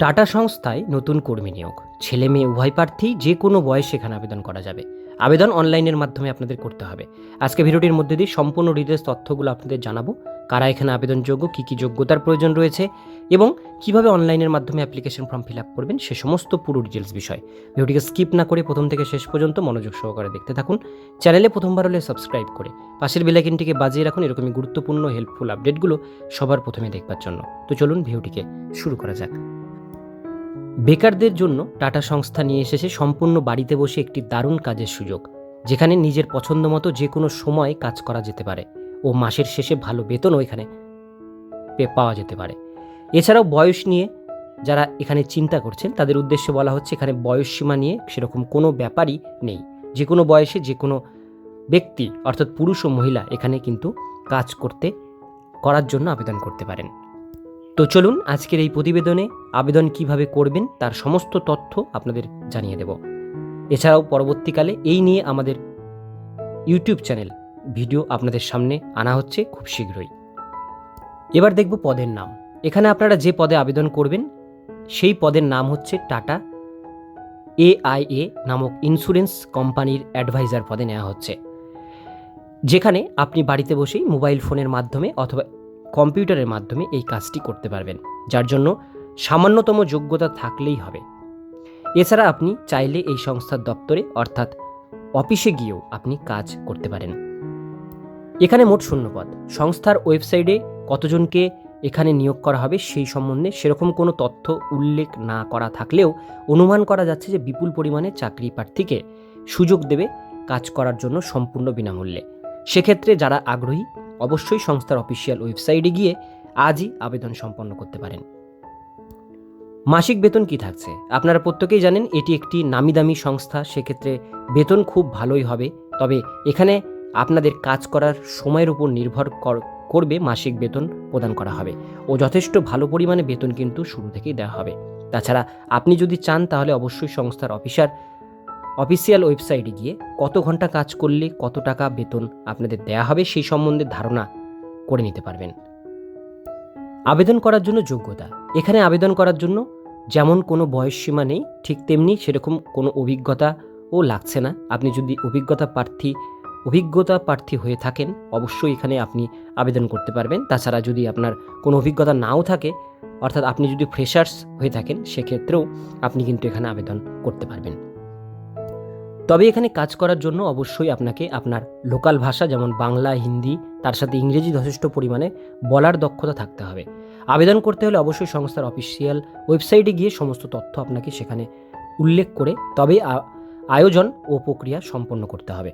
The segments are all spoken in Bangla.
টাটা সংস্থায় নতুন কর্মী নিয়োগ। ছেলে মেয়ে উভয় প্রার্থী যে কোনো বয়সে এখানে আবেদন করা যাবে। আবেদন অনলাইনের মাধ্যমে আপনাদের করতে হবে। আজকে ভিডিওটির মধ্যে দিয়ে সম্পূর্ণ ডিটেলস তথ্যগুলো আপনাদের জানাব। কারা এখানে আবেদনযোগ্য, কী কী যোগ্যতার প্রয়োজন রয়েছে এবং কীভাবে অনলাইনের মাধ্যমে অ্যাপ্লিকেশন ফর্ম ফিল আপ করবেন সে সমস্ত পুরো ডিটেলস বিষয়। ভিডিওটিকে স্কিপ না করে প্রথম থেকে শেষ পর্যন্ত মনোযোগ সহকারে দেখতে থাকুন। চ্যানেলে প্রথমবার হলে সাবস্ক্রাইব করে পাশের বেলাইকিনটিকে বাজিয়ে রাখুন এরকমই গুরুত্বপূর্ণ হেল্পফুল আপডেটগুলো সবার প্রথমে দেখবার জন্য। তো চলুন ভিডিওটিকে শুরু করা যাক। বেকারদের জন্য টাটা সংস্থা নিয়ে এসেছে সম্পূর্ণ বাড়িতে বসে একটি দারুণ কাজের সুযোগ, যেখানে নিজের পছন্দ মতো যে কোনো সময় কাজ করা যেতে পারে ও মাসের শেষে ভালো বেতনও এখানে পাওয়া যেতে পারে। এছাড়াও বয়স নিয়ে যারা এখানে চিন্তা করছেন, তাদের উদ্দেশ্যে বলা হচ্ছে এখানে বয়স সীমা নিয়ে সেরকম কোনো ব্যাপারই নেই। যে কোনো বয়সে যে কোনো ব্যক্তি, অর্থাৎ পুরুষ ও মহিলা এখানে কিন্তু কাজ করতে, করার জন্য আবেদন করতে পারেন। তো চলুন আজকের এই প্রতিবেদনে আবেদন কীভাবে করবেন তার সমস্ত তথ্য আপনাদের জানিয়ে দেব। এছাড়াও পরবর্তীকালে এই নিয়ে আমাদের ইউটিউব চ্যানেল ভিডিও আপনাদের সামনে আনা হচ্ছে খুব শীঘ্রই। এবার দেখব পদের নাম। এখানে আপনারা যে পদে আবেদন করবেন, সেই পদের নাম হচ্ছে টাটা এআইএ নামক ইন্স্যুরেন্স কোম্পানির অ্যাডভাইজার পদে নেওয়া হচ্ছে। যেখানে আপনি বাড়িতে বসেই মোবাইল ফোনের মাধ্যমে অথবা কম্পিউটারের মাধ্যমে এই কাজটি করতে পারবেন, যার জন্য সামান্যতম যোগ্যতা থাকলেই হবে। এছাড়া আপনি চাইলে এই সংস্থার দপ্তরে, অর্থাৎ অফিসে গিয়েও আপনি কাজ করতে পারেন। এখানে মোট শূন্যপদ সংস্থার ওয়েবসাইটে কতজনকে এখানে নিয়োগ করা হবে সেই সম্বন্ধে সেরকম কোনো তথ্য উল্লেখ না করা থাকলেও অনুমান করা যাচ্ছে যে বিপুল পরিমাণে চাকরি প্রার্থীকে সুযোগ দেবে কাজ করার জন্য সম্পূর্ণ বিনামূল্যে। সেক্ষেত্রে যারা আগ্রহী অবশ্যই সংস্থার অফিসিয়াল ওয়েবসাইটে গিয়ে আজই আবেদন সম্পন্ন করতে পারেন। মাসিক বেতন কি থাকছে? আপনারা প্রত্যেকেই জানেন এটি একটি নামি দামি সংস্থা, সেক্ষেত্রে বেতন খুব ভালোই হবে। তবে এখানে আপনাদের কাজ করার সময়ের উপর নির্ভর কর- করবে মাসিক বেতন প্রদান করা হবে। ও যথেষ্ট ভালো পরিমাণে বেতন কিন্তু শুরু থেকেই দেওয়া হবে। তাছাড়া আপনি যদি চান তাহলে অবশ্যই সংস্থার অফিসার অফিসিয়াল ওয়েবসাইটে গিয়ে কত ঘণ্টা কাজ করলে কত টাকা বেতন আপনাদের দেয়া হবে সেই সম্বন্ধে ধারণা করে নিতে পারবেন। আবেদন করার জন্য যোগ্যতা। এখানে আবেদন করার জন্য যেমন কোনো বয়স সীমা নেই, ঠিক তেমনি সেরকম কোনো অভিজ্ঞতাও লাগছে না। আপনি যদি অভিজ্ঞতা প্রার্থী অভিজ্ঞতা প্রার্থী হয়ে থাকেন, অবশ্যই এখানে আপনি আবেদন করতে পারবেন। তাছাড়া যদি আপনার কোনো অভিজ্ঞতা নাও থাকে, অর্থাৎ আপনি যদি ফ্রেশার্স হয়ে থাকেন, সেক্ষেত্রেও আপনি কিন্তু এখানে আবেদন করতে পারবেন। তবে এখানে কাজ করার জন্য অবশ্যই আপনাকে আপনার লোকাল ভাষা যেমন বাংলা, হিন্দি, তার সাথে ইংরেজি যথেষ্ট পরিমাণে বলার দক্ষতা থাকতে হবে। আবেদন করতে হলে অবশ্যই সংস্থার অফিসিয়াল ওয়েবসাইটে গিয়ে সমস্ত তথ্য আপনাকে সেখানে উল্লেখ করে তবে আয়োজন ও প্রক্রিয়া সম্পন্ন করতে হবে।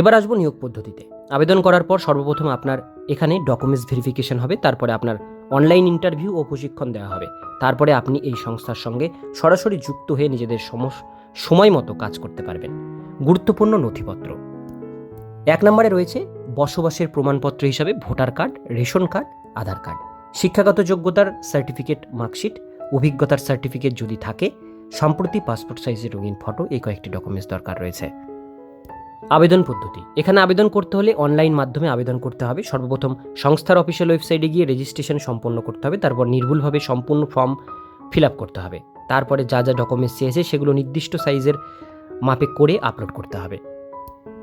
এবার আসব নিয়োগ পদ্ধতিতে। আবেদন করার পর সর্বপ্রথম আপনার এখানে ডকুমেন্টস ভেরিফিকেশন হবে, তারপরে আপনার অনলাইন ইন্টারভিউ ও প্রশিক্ষণ দেওয়া হবে। তারপরে আপনি এই সংস্থার সঙ্গে সরাসরি যুক্ত হয়ে নিজেদের সমস সময় মতো কাজ করতে পারবেন। গুরুত্বপূর্ণ নথিপত্র। এক নম্বরে রয়েছে বসবাসের প্রমাণপত্র হিসাবে voter card, ration card, Aadhaar card. শিক্ষাগত যোগ্যতার সার্টিফিকেট, মার্কশিট, অভিজ্ঞতার সার্টিফিকেট যদি থাকে, সম্প্রতি পাসপোর্ট সাইজের রঙিন ফটো এই কয়েকটি ডকুমেন্টস দরকার রয়েছে। আবেদন পদ্ধতি। এখানে আবেদন করতে হলে অনলাইন মাধ্যমে আবেদন করতে হবে। সর্বপ্রথম সংস্থার অফিসিয়াল ওয়েবসাইটে গিয়ে রেজিস্ট্রেশন সম্পন্ন করতে হবে। তারপর নির্ভুলভাবে সম্পূর্ণ ফর্ম ফিল আপ করতে হবে। তারপরে যা যা ডকুমেন্টস চেয়েছে সেগুলো নির্দিষ্ট সাইজের মাপে করে আপলোড করতে হবে।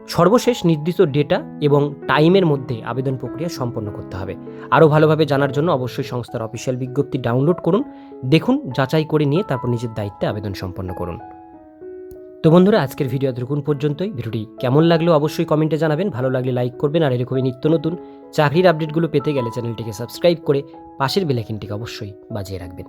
সর্বশেষ নির্দিষ্ট ডেটা এবং টাইমের মধ্যে আবেদন প্রক্রিয়া সম্পন্ন করতে হবে। আরও ভালোভাবে জানার জন্য অবশ্যই সংস্থার অফিসিয়াল বিজ্ঞপ্তি ডাউনলোড করুন, দেখুন, যাচাই করে নিয়ে তারপর নিজের দায়িত্বে আবেদন সম্পন্ন করুন। তো বন্ধুরা, আজকের ভিডিও এতটুকুন পর্যন্তই। ভিডিওটি কেমন লাগল অবশ্যই কমেন্টে জানাবেন। ভালো লাগলে লাইক করবেন আর এরকমই নিত্য নতুন চাকরির আপডেটগুলো পেতে গেলে চ্যানেলটিকে সাবস্ক্রাইব করে পাশের বেলাইকিনটিকে অবশ্যই বাজিয়ে রাখবেন।